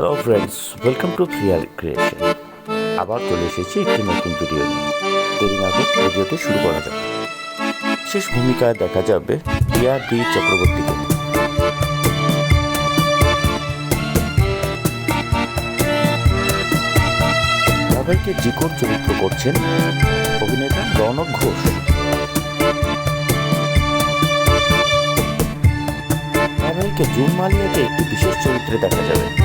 Hello friends welcome to প্রিয়ার creation আবার চলে এসেছি একটি নতুন ভিডিও নিয়ে। দেরি না ভিডিওটি শুরু করা যাক। শেষ ভূমিকায় দেখা যাবে প্রিয়া ডি চক্রবর্তীকে। সবাইকে জিকোর চরিত্র করছেন অভিনেতা রণক ঘোষ। সবাইকে জুন মালিয়াকে একটি বিশেষ চরিত্রে দেখা যাবে।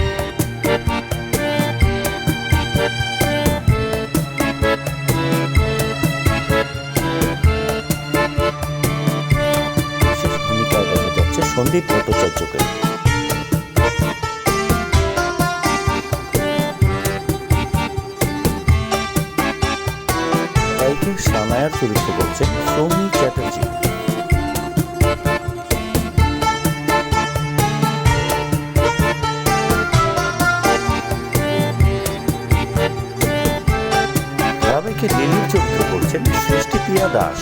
সন্দীপ ভট্টাচার্যকে। গায়িকা সানায়ার চরিত্র করছেন সৌমি চ্যাটার্জি। ধারাবাহিকে লিলির চরিত্র করছেন সৃষ্টিপ্রিয়া দাস।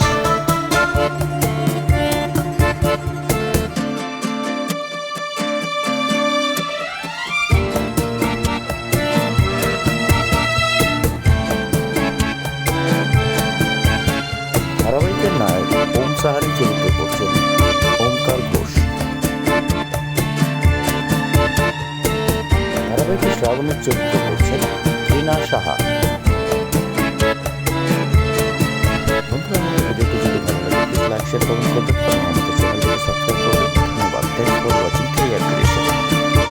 সাহারি চরিত্র করছেন ওমকার ঘোষ। ধারাবাহিক শ্রাবণের চরিত্র করছেন রীনা সাহা।